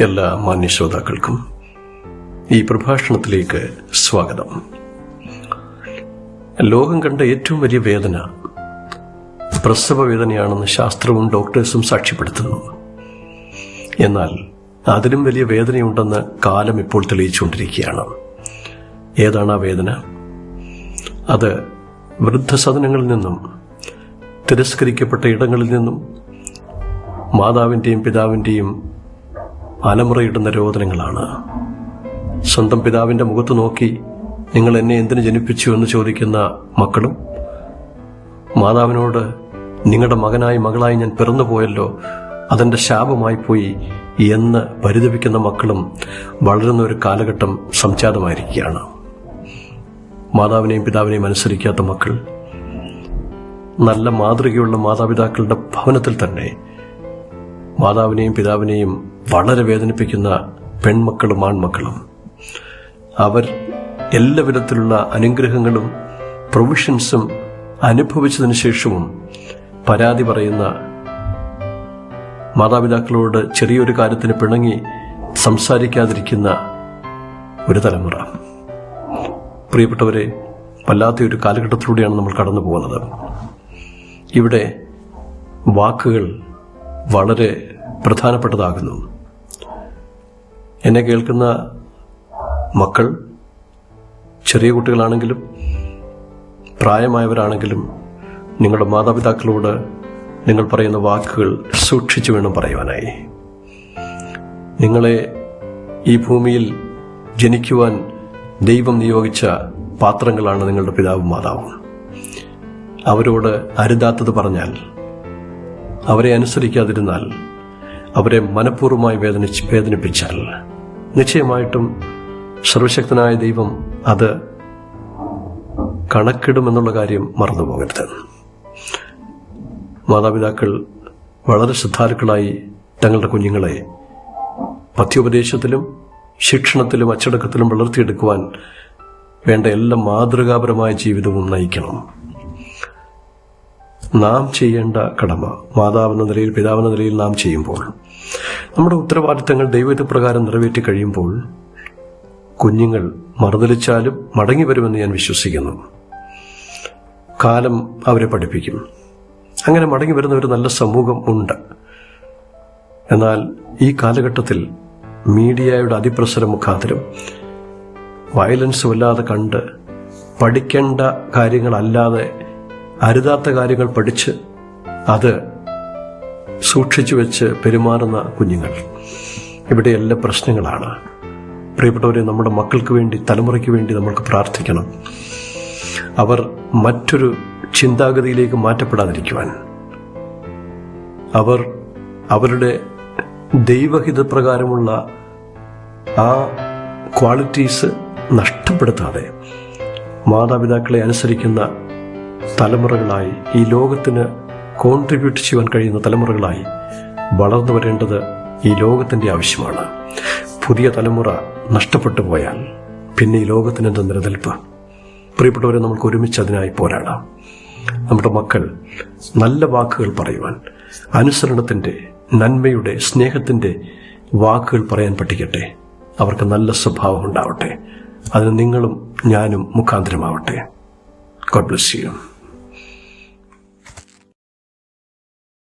എല്ലാ മാന്യ ശ്രോതാക്കൾക്കും ഈ പ്രഭാഷണത്തിലേക്ക് സ്വാഗതം. ലോകം കണ്ട ഏറ്റവും വലിയ വേദന പ്രസവ വേദനയാണെന്ന് ശാസ്ത്രവും ഡോക്ടേഴ്സും സാക്ഷ്യപ്പെടുത്തുന്നു. എന്നാൽ അതിലും വലിയ വേദനയുണ്ടെന്ന് കാലം ഇപ്പോൾ തെളിയിച്ചുകൊണ്ടിരിക്കുകയാണ്. ഏതാണ് ആ വേദന? അത് വൃദ്ധസദനങ്ങളിൽ നിന്നും തിരസ്കരിക്കപ്പെട്ട ഇടങ്ങളിൽ നിന്നും മാതാവിന്റെയും പിതാവിന്റെയും അലമുറയിടുന്ന രോദനങ്ങളാണ്. സ്വന്തം പിതാവിന്റെ മുഖത്ത് നോക്കി നിങ്ങൾ എന്നെ എന്തിനു ജനിപ്പിച്ചു എന്ന് ചോദിക്കുന്ന മക്കളും മാതാവിനോട് നിങ്ങളുടെ മകനായി മകളായി ഞാൻ പിറന്നു പോയല്ലോ അതെന്റെ ശാപമായി പോയി എന്ന് പരിതപിക്കുന്ന മക്കളും വളരുന്ന ഒരു കാലഘട്ടം സംജാതമായിരിക്കുകയാണ്. മാതാവിനെയും പിതാവിനെയും അനുസരിക്കാത്ത മക്കൾ നല്ല മാതൃകയുള്ള മാതാപിതാക്കളുടെ ഭവനത്തിൽ തന്നെ മാതാവിനെയും പിതാവിനെയും വളരെ വേദനിപ്പിക്കുന്ന പെൺമക്കളും ആൺമക്കളും. അവർ എല്ലാ വിധത്തിലുള്ള അനുഗ്രഹങ്ങളും പ്രൊവിഷൻസും അനുഭവിച്ചതിന് ശേഷവും പരാതി പറയുന്ന മാതാപിതാക്കളോട് ചെറിയൊരു കാര്യത്തിന് പിണങ്ങി സംസാരിക്കാതിരിക്കുന്ന ഒരു തലമുറ. പ്രിയപ്പെട്ടവരെ വല്ലാത്ത ഒരു കാലഘട്ടത്തിലൂടെയാണ് നമ്മൾ കടന്നു പോകുന്നത് ഇവിടെ വാക്കുകൾ വളരെ പ്രധാനപ്പെട്ടതാകുന്നു. എന്നെ കേൾക്കുന്ന മക്കൾ ചെറിയ കുട്ടികളാണെങ്കിലും പ്രായമായവരാണെങ്കിലും നിങ്ങളുടെ മാതാപിതാക്കളോട് നിങ്ങൾ പറയുന്ന വാക്കുകൾ സൂക്ഷിച്ചു വേണം പറയുവാനായി. നിങ്ങളെ ഈ ഭൂമിയിൽ ജനിക്കുവാൻ ദൈവം നിയോഗിച്ച പാത്രങ്ങളാണ് നിങ്ങളുടെ പിതാവും മാതാവും. അവരോട് അരുതാത്തത് പറഞ്ഞാൽ അവരെ അനുസരിക്കാതിരുന്നാൽ അവരെ മനഃപൂർവമായി വേദനിച്ച് വേദനിപ്പിച്ചാൽ നിശ്ചയമായിട്ടും സർവശക്തനായ ദൈവം അത് കണക്കിടുമെന്നുള്ള കാര്യം മറന്നു പോകരുത് മാതാപിതാക്കൾ വളരെ ശ്രദ്ധാലുക്കളായി തങ്ങളുടെ കുഞ്ഞുങ്ങളെ പഥ്യോപദേശത്തിലും ശിക്ഷണത്തിലും അച്ചടക്കത്തിലും വളർത്തിയെടുക്കുവാൻ വേണ്ട എല്ലാ മാതൃകാപരമായ ജീവിതവും നയിക്കണം. നാം ചെയ്യേണ്ട കടമ മാതാവെന്ന നിലയിൽ പിതാവെന്ന നിലയിൽ നാം ചെയ്യുമ്പോൾ നമ്മുടെ ഉത്തരവാദിത്തങ്ങൾ ദൈവഹിതപ്രകാരം നിറവേറ്റി കഴിയുമ്പോൾ കുഞ്ഞുങ്ങൾ മറുതലിച്ചാലും മടങ്ങി വരുമെന്ന് ഞാൻ വിശ്വസിക്കുന്നു. കാലം അവരെ പഠിപ്പിക്കും. അങ്ങനെ മടങ്ങി വരുന്ന ഒരു നല്ല സമൂഹം ഉണ്ട്. എന്നാൽ ഈ കാലഘട്ടത്തിൽ മീഡിയയുടെ അതിപ്രസര മുഖാന്തരം വയലൻസ് വല്ലാതെ കണ്ട് പഠിക്കേണ്ട കാര്യങ്ങളല്ലാതെ അരുതാത്ത കാര്യങ്ങൾ പഠിച്ച് അത് സൂക്ഷിച്ചു വെച്ച് പെരുമാറുന്ന കുഞ്ഞുങ്ങൾ. ഇവിടെ എല്ലാ പ്രശ്നങ്ങളാണ്. പ്രിയപ്പെട്ടവരെ നമ്മുടെ മക്കൾക്ക് വേണ്ടി തലമുറയ്ക്ക് വേണ്ടി നമ്മൾക്ക് പ്രാർത്ഥിക്കണം. അവർ മറ്റൊരു ചിന്താഗതിയിലേക്ക് മാറ്റപ്പെടാതിരിക്കുവാൻ. അവർ അവരുടെ ദൈവഹിതപ്രകാരമുള്ള ആ ക്വാളിറ്റീസ് നഷ്ടപ്പെടുത്താതെ മാതാപിതാക്കളെ അനുസരിക്കുന്ന തലമുറകളായി ഈ ലോകത്തിന് കോൺട്രിബ്യൂട്ട് ചെയ്യുവാൻ കഴിയുന്ന തലമുറകളായി വളർന്നു വരേണ്ടത് ഈ ലോകത്തിന്റെ ആവശ്യമാണ്. പുതിയ തലമുറ നഷ്ടപ്പെട്ടു പോയാൽ പിന്നെ ഈ ലോകത്തിന് എന്താ നിലനിൽപ്പ്? പ്രിയപ്പെട്ടവരെ നമുക്ക് ഒരുമിച്ച് അതിനായി പോരാടാം. നമ്മുടെ മക്കൾ നല്ല വാക്കുകൾ പറയുവാൻ അനുസരണത്തിന്റെ നന്മയുടെ സ്നേഹത്തിന്റെ വാക്കുകൾ പറയാൻ പഠിക്കട്ടെ. അവർക്ക് നല്ല സ്വഭാവം ഉണ്ടാവട്ടെ. അതിന് നിങ്ങളും ഞാനും മുഖാന്തരമാവട്ടെ. God bless you